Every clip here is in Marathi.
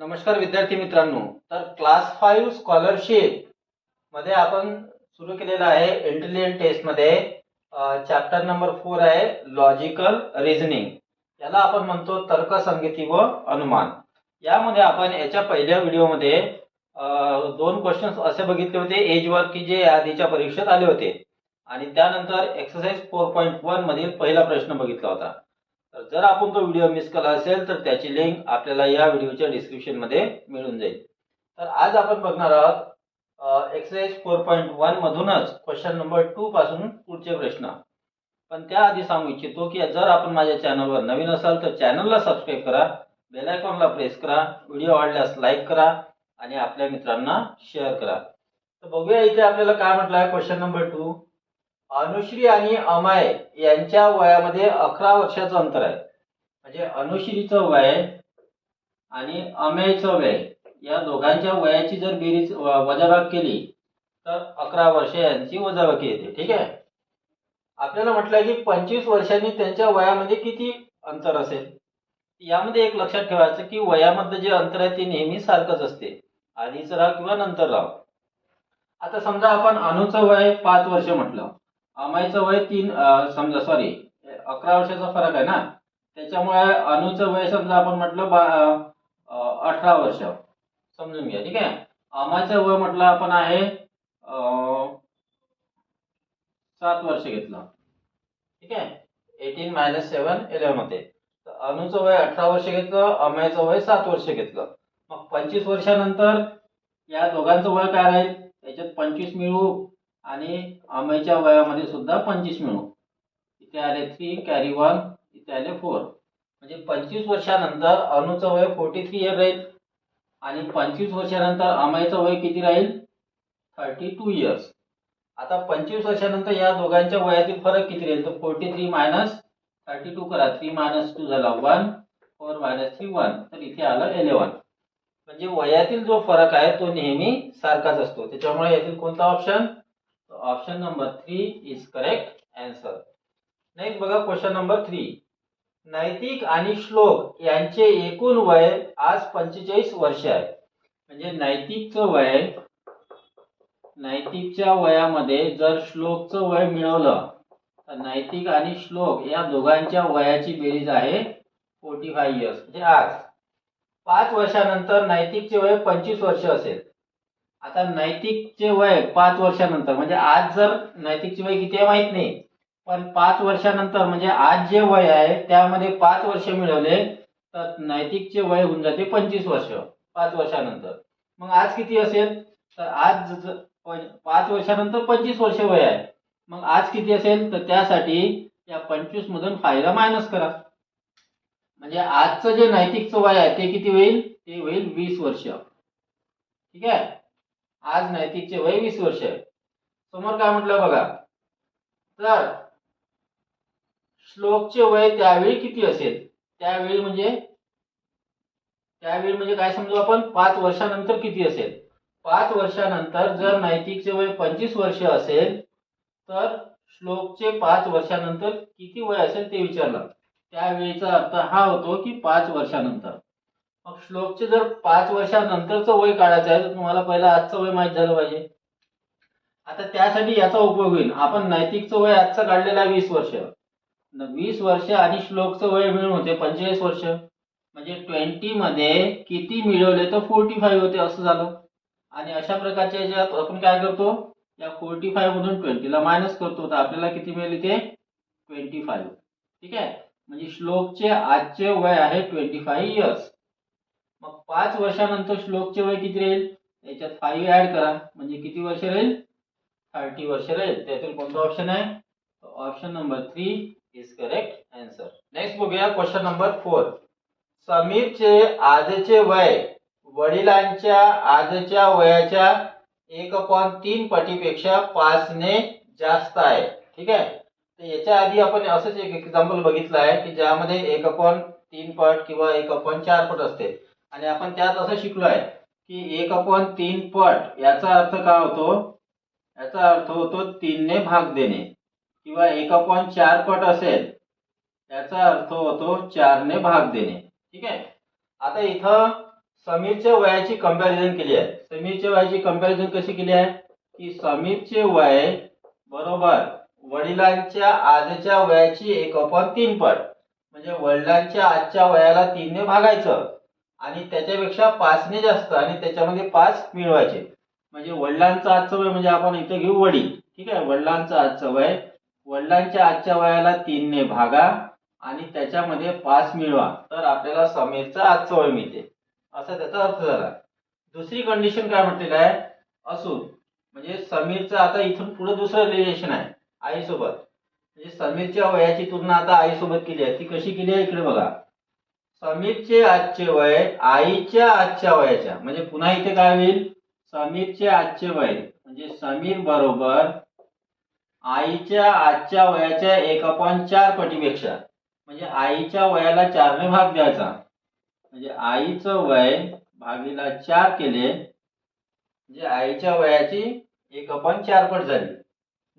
नमस्कार विद्यार्थी मित्रांनो. तर क्लास फाईव्ह स्कॉलरशिपमध्ये आपण सुरू केलेलं आहे इंटेलिजंट टेस्टमध्ये. चॅप्टर नंबर फोर आहे लॉजिकल रिझनिंग याला आपण म्हणतो तर्कसंगती व अनुमान. यामध्ये आपण याच्या पहिल्या व्हिडिओमध्ये दोन क्वेश्चन्स असे बघितले होते. एजवर की जे आधीच्या परीक्षेत आले होते. आणि त्यानंतर एक्सरसाइज फोर पॉईंट वन मधील पहिला प्रश्न बघितला होता. तर जर आपण तो व्हिडिओ मिस केला असेल तर त्याची लिंक आपल्याला या व्हिडिओच्या डिस्क्रिप्शनमध्ये मिळून जाईल. तर आज आपण बघणार आहोत एक्सरसाइज फोर पॉईंट वन मधूनच क्वेश्चन नंबर टू पासून पुढचे प्रश्न. पण त्याआधी सांगू इच्छितो की जर आपण माझ्या चॅनलवर नवीन असाल तर चॅनलला सबस्क्राईब करा बेल आयकॉनला प्रेस करा व्हिडिओ आवडल्यास लाईक करा आणि आपल्या मित्रांना शेअर करा. तर बघूया इथे आपल्याला काय म्हटलं आहे क्वेश्चन नंबर टू अनुश्री आणि अमाय यांच्या वयामध्ये अकरा वर्षाचं अंतर आहे. म्हणजे अनुश्रीचं वय आणि अमेयचं वय या दोघांच्या वयाची जर बेरीज वजाबाग केली तर अकरा वर्ष यांची वजाबाकी येते. ठीक आहे? आपल्याला म्हटलं की पंचवीस वर्षांनी त्यांच्या वयामध्ये किती अंतर असेल? यामध्ये एक लक्षात ठेवायचं की वयामधलं जे अंतर आहे ते नेहमी सारखंच असते. आधीच राहा किंवा नंतर राहा. आता समजा आपण अनुचं वय पाच वर्ष म्हटलं. अमाईचं वय तीन समजा सॉरी अकरा वर्षाचा फरक आहे ना? त्याच्यामुळे अनुचं वय समजा आपण म्हटलं बा अठरा वर्ष. समजून घ्या ठीक आहे? अमाचं वय म्हटलं आपण आहे सात वर्ष घेतलं. ठीक आहे? एटीन मायनस सेवन इलेव्हन होते. तर अनुचं वय अठरा वर्ष घेतलं अमायचं वय सात वर्ष घेतलं. मग पंचवीस वर्षानंतर या दोघांचं वय काय राहील? याच्यात पंचवीस मिळू. आणि आंब्याच्या वयामध्ये सुद्धा पंचवीस मिळू इथे आले थ्री कॅरी वन इथे आले फोर म्हणजे पंचवीस वर्षानंतर अनुचं वय फोर्टी थ्री इयर राहील. आणि पंचवीस वर्षानंतर आंब्याचं वय किती राहील? थर्टी टू इयर्स आता पंचवीस वर्षानंतर या दोघांच्या वयातील फरक किती राहील? तर forty three minus thirty two करा. थ्री मायनस टू झाला one four minus three one तर इथे आलं इलेवन म्हणजे वयातील जो फरक आहे तो नेहमी सारखाच असतो. त्याच्यामुळे यातील कोणता option option number three is correct answer next बघा क्वेश्चन नंबर थ्री नैतिक आणि श्लोक यांचे एकूण वय आज पंचेचाळीस वर्ष आहे. म्हणजे नैतिकचं वय नैतिकच्या वयामध्ये जर श्लोकचं वय मिळवलं तर नैतिक आणि श्लोक या दोघांच्या वयाची बेरीज आहे फोर्टी फाय इयर्स म्हणजे आज. पाच वर्षानंतर नैतिकचे वय पंचवीस वर्ष असेल. आता नैतिकचे वय पाच वर्षानंतर म्हणजे आज जर नैतिकचे वय किती आहे माहीत नाही पण पाच वर्षानंतर म्हणजे आज जे वय आहे त्यामध्ये पाच वर्ष मिळवले तर नैतिकचे वय होऊन जाते पंचवीस वर्ष पाच वर्षानंतर. मग आज किती असेल? तर आज पाच वर्षानंतर पंचवीस वर्ष वय आहे. मग आज किती असेल? तर त्यासाठी या पंचवीस मधून फायदा मायनस करा. म्हणजे आजचं जे नैतिकचं वय आहे ते किती होईल? ते होईल वीस वर्ष. ठीक आहे? आज नैतिकचे वय वीस वर्ष आहे. समोर काय म्हटलं बघा? तर श्लोकचे वय त्यावेळी किती असेल? त्यावेळी म्हणजे त्यावेळी म्हणजे काय समजू आपण? पाच वर्षानंतर किती असेल? पाच वर्षानंतर जर नैतिकचे वय पंचवीस वर्ष असेल तर श्लोकचे पाच वर्षानंतर किती वय असेल ते विचारलं. त्यावेळीचा अर्थ हा होतो की पाच वर्षानंतर. मग श्लोकचे जर पाच वर्षानंतरचं वय काढायचं आहे तर तुम्हाला पहिला आजचं वय माहीत झालं पाहिजे. आता त्यासाठी याचा उपयोग होईल. आपण नैतिकचं वय आजचं काढलेलं आहे वीस वर्ष. वीस वर्ष आणि श्लोकचं वय मिळून होते पंचेचाळीस वर्ष. म्हणजे ट्वेंटी मध्ये किती मिळवले तर फोर्टी फाईव्ह होते असं झालं. आणि अशा प्रकारच्या याच्यात आपण काय करतो? या फोर्टी फाईव्ह मधून ट्वेंटीला मायनस करतो तर आपल्याला किती मिळेल इथे ट्वेंटी फाईव्ह. ठीक आहे? म्हणजे श्लोकचे आजचे वय आहे ट्वेंटी फाईव्ह इयर्स. मग पाच वर्षानंतर श्लोकचे वय किती राहील? याच्यात फाईव्ह ऍड करा. म्हणजे किती वर्ष राहील? थर्टी वर्ष राहील. त्यातील कोणता ऑप्शन आहे? Option number three is correct answer next बघूया क्वेश्चन नंबर फोर समीरचे आजचे वय वडिलांच्या आजच्या वयाच्या एक पॉईंट तीन पटीपेक्षा पाचने जास्त आहे. ठीक आहे? तर याच्या आधी आपण असंच एक एक्झाम्पल बघितलं आहे की ज्यामध्ये एक पॉईंट तीन पट किंवा एक पॉईंट चार पट असते. आणि आपण त्यात असं शिकलो आहे की एक अपॉन तीन पट याचा अर्थ काय होतो? याचा अर्थ होतो तीनने भाग देणे. किंवा एक पॉईंट चार पट असेल याचा अर्थ होतो चारने भाग देणे. ठीक आहे? आता इथं समीरच्या वयाची कंपॅरिझन केली आहे. समीरच्या वयाची कंपॅरिझन कशी केली आहे? की समीरचे वय बरोबर वडिलांच्या आजच्या वयाची एक अपॉन तीन पट. म्हणजे वडिलांच्या आजच्या वयाला तीनने भागायचं. आणि त्याच्यापेक्षा पाचने जास्त आणि त्याच्यामध्ये पाच मिळवायचे. म्हणजे वडिलांचं आजचं वय म्हणजे आपण इथे घेऊ वडील. ठीक आहे? वडिलांचं आजचं वय. वडिलांच्या आजच्या वयाला तीनने भागा आणि त्याच्यामध्ये पाच मिळवा. तर आपल्याला समीरचं आजचं वय मिळते. असा त्याचा अर्थ झाला. दुसरी कंडिशन काय म्हटलेलं आहे? असून म्हणजे समीरचं आता इथून पुढे दुसरं रिलेशन आहे आईसोबत. म्हणजे समीरच्या वयाची तुलना आता आईसोबत केली आहे. ती कशी केली आहे? इकडे बघा. समीरचे आजचे वय आईच्या आजच्या वयाच्या. म्हणजे पुन्हा इथे काय होईल? समीरचे आजचे वय. म्हणजे समीर बरोबर आईच्या आजच्या वयाच्या एक अपॉन चार पटीपेक्षा. म्हणजे आईच्या वयाला चारने भाग द्यायचा. म्हणजे आईचं वय भागीला चार केले. म्हणजे आईच्या वयाची एक अपॉन चार पट झाली.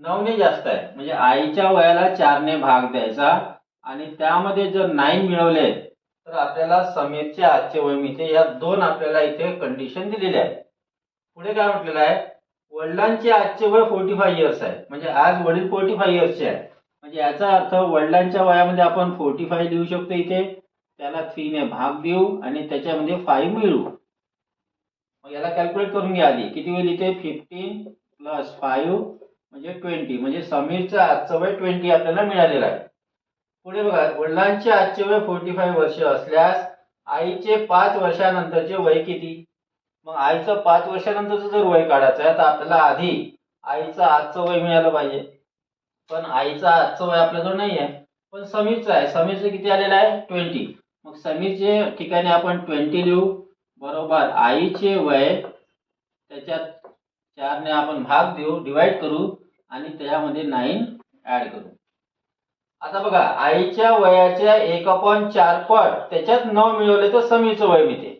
नऊने जास्त आहे. म्हणजे आईच्या वयाला चारने भाग द्यायचा. आणि त्यामध्ये जर नाईन मिळवले तर आपल्याला समीरचे आजचे वय मिळते या दोन आपल्याला इथे कंडिशन दिलेले आहे पुढे काय म्हटलेलं आहे? वडिलांचे आजचे वय फोर्टी फाय इयर्स आहे. म्हणजे आज वडील फोर्टी फाय इयर्सचे आहे म्हणजे याचा अर्थ वडिलांच्या वयामध्ये आपण फोर्टी फाय लिहू शकतो इथे. त्याला थ्रीने भाग देऊ आणि त्याच्यामध्ये फाईव्ह मिळू. मग याला कॅल्क्युलेट करून घ्या आधी. किती होईल इथे? फिफ्टीन प्लस फाईव्ह म्हणजे ट्वेंटी म्हणजे समीरचं आजचं वय ट्वेंटी आपल्याला मिळालेलं आहे. पुढे बघा वडिलांचे आजचे वय फोर्टी फाईव्ह वर्ष असल्यास आईचे पाच वर्षानंतरचे वय किती? मग आईचं पाच वर्षानंतरचं जर वय काढायचं आहे तर आपल्याला आधी आईचं आजचं वय मिळालं पाहिजे. पण आईचं आजचं वय आपल्याजवळ नाही आहे. पण समीरचं आहे. समीरचं किती आलेलं आहे? ट्वेंटी मग समीरचे ठिकाणी आपण ट्वेंटी लिहू. बरोबर. आईचे वय त्याच्यात चारने आपण भाग देऊ डिवाइड करू आणि त्याच्यामध्ये नाईन ॲड करू. आता बघा आईच्या वयाच्या एक अपॉन चार पट त्याच्यात नऊ मिळवले तर समीरचं वय मिळते.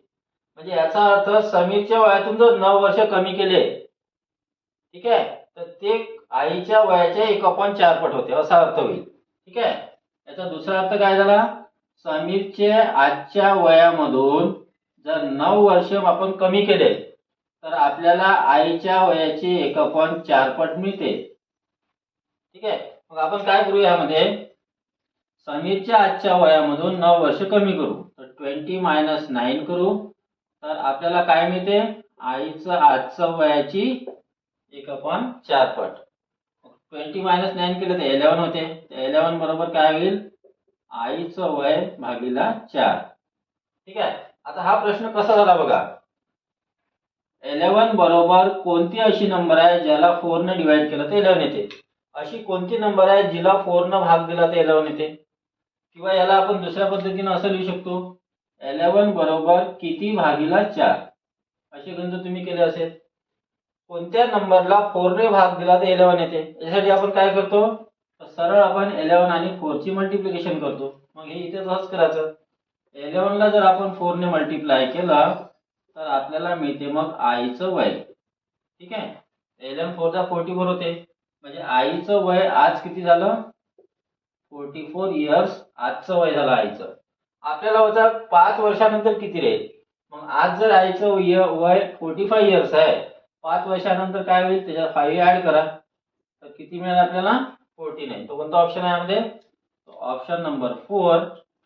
म्हणजे याचा अर्थ समीरच्या वयातून जर नऊ वर्ष कमी केले ठीक आहे तर ते आईच्या वयाच्या एक अपॉन चार पट होते असा अर्थ होईल. ठीक आहे? याचा दुसरा अर्थ काय झाला? समीरचे आजच्या वयामधून जर नऊ वर्ष आपण कमी केले तर आपल्याला आईच्या वयाची एक अपॉन चार पट मिळते. ठीक आहे? मग आपण काय करू यामध्ये? समीरच्या आजच्या वयामधून नऊ वर्ष कमी करू. तर ट्वेंटी मायनस नाईन करू. तर आपल्याला काय मिळते? आईचं आजचं वयाची एक अपॉन चार पट. ट्वेंटी मायनस नाईन केलं तर इलेवन होते. इलेवन बरोबर काय होईल? आईचं वय भागीला चार. ठीक आहे? आता हा प्रश्न कसा झाला बघा? इलेवन बरोबर कोणती अशी नंबर आहे ज्याला फोरने डिवाइड केलं तर इलेवन येते? अशी कोणती नंबर आहे जिला फोरनं भाग दिला तर इलेवन येते? किंवा याला आपण दुसऱ्या पद्धतीनं असं लिहू शकतो एलेवन बरोबर किती भागीला चार? असे गंज तुम्ही केले असेल. कोणत्या नंबरला फोरने भाग दिला तर एलेवन येते? यासाठी आपण काय करतो? सरळ आपण एलेवन आणि फोरची मल्टिप्लिकेशन करतो. मग हे इथे तसंच करायचं. एलेवनला जर आपण फोरने मल्टिप्लाय केला तर आपल्याला मिळते मग आईचं वय. ठीक आहे? एलेवन फोरचा फोर्टी फोर होते. म्हणजे आईचं वय आज किती झालं? फोर्टी फोर इयर्स आजचं वय झालं आईचं. आपल्याला होता पाच वर्षानंतर किती राहील मग आज जर आईचं वय वय फोर्टी फाय इयर्स आहे पाच वर्षानंतर काय होईल? त्याच्यात फाईव्ह ॲड करा. तर किती मिळेल आपल्याला? फोर्टी नाईन तो कोणता ऑप्शन आहे यामध्ये? Option number four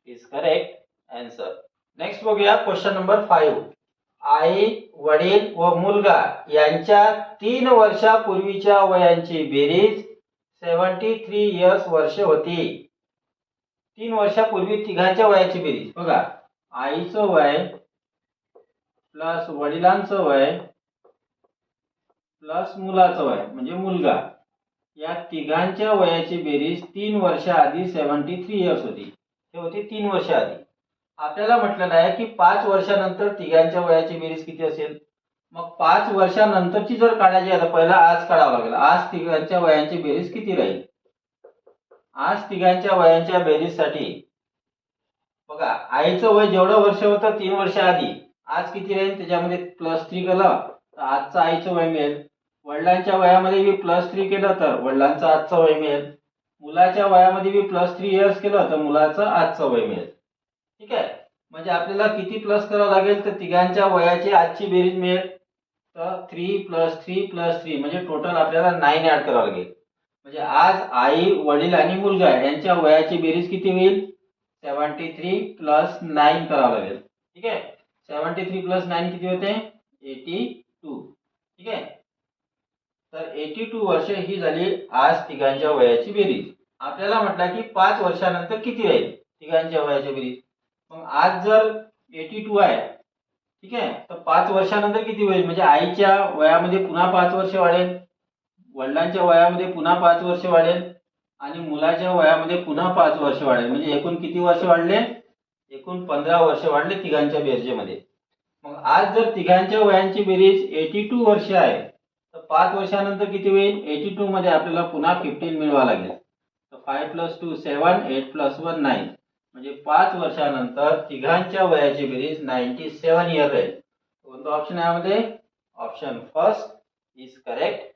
is correct answer next बघूया क्वेश्चन नंबर फाईव्ह आई वडील व मुलगा यांच्या तीन वर्षापूर्वीच्या वयांची बेरीज सेवन्टी थ्री इयर्स वर्ष होती. तीन वर्षापूर्वी तिघांच्या वयाची बेरीज. बघा आईचं वय प्लस वडिलांचं वय प्लस मुलाचं वय म्हणजे मुलगा. या तिघांच्या वयाची बेरीज तीन वर्षाआधी सेवन्टी थ्री इयर्स होती. हे होती तीन वर्षाआधी आपल्याला म्हटलेलं आहे की पाच वर्षानंतर तिघांच्या वयाची बेरीज किती असेल? मग पाच वर्षानंतरची जर काढायची आता तर पहिला आज काढावं लागेल. आज तिघांच्या वयांची बेरीज किती राहील? आज तिघांच्या वयांच्या बेरीजसाठी बघा आईचं वय जेवढं वर्ष होतं तीन वर्ष आधी आज किती राहील? त्याच्यामध्ये प्लस थ्री केलं तर आजचं आईचं वय मिळेल. वडिलांच्या वयामध्ये बी प्लस थ्री केलं तर वडिलांचं आजचं वय मिळेल. मुलाच्या वयामध्ये बी प्लस थ्री इयर्स केलं तर मुलाचं आजचं वय मिळेल. ठीक आहे? म्हणजे आपल्याला किती प्लस करावं लागेल तर तिघांच्या वयाची आजची बेरीज मिळेल. तर three plus three plus three म्हणजे टोटल आपल्याला नाईन ऍड करावं लागेल. म्हणजे आज आई वडील आणि मुलगा यांच्या वयाची बेरीज किती होईल? सेवन्टी थ्री प्लस नाईन करावं लागेल. ठीक आहे? सेवन्टी थ्री प्लस नाईन किती होते? एटी टू ठीक आहे? तर एटी टू वर्ष ही झाली आज तिघांच्या वयाची बेरीज. आपल्याला म्हटलं की पाच वर्षानंतर किती राहील? तिघांच्या वयाची बेरीज. मग आज जर एटी टू आहे ठीक आहे? तर पाच वर्षानंतर किती होईल? म्हणजे आईच्या वयामध्ये पुन्हा पाच वर्ष वाढेल वडिलांच्या वयामध्ये पुन्हा पाच वर्ष वाढेल आणि मुलाच्या वयामध्ये पुन्हा पाच वर्ष वाढेल. म्हणजे एकूण किती वर्ष वाढले? एकूण पंधरा वर्ष वाढले तिघांच्या बेरजेमध्ये. मग आज जर तिघांच्या वयांची बेरीज एटी टू वर्ष आहे तर पाच वर्षानंतर किती होईल? एटी टू मध्ये आपल्याला पुन्हा फिफ्टीन मिळवा लागेल. तर five plus two seven eight plus one nine म्हणजे पाच वर्षानंतर तिघांच्या वयाची बेरीज नाईन्टी सेवन इयर राहील. कोणतं ऑप्शन आहे यामध्ये? Option first is correct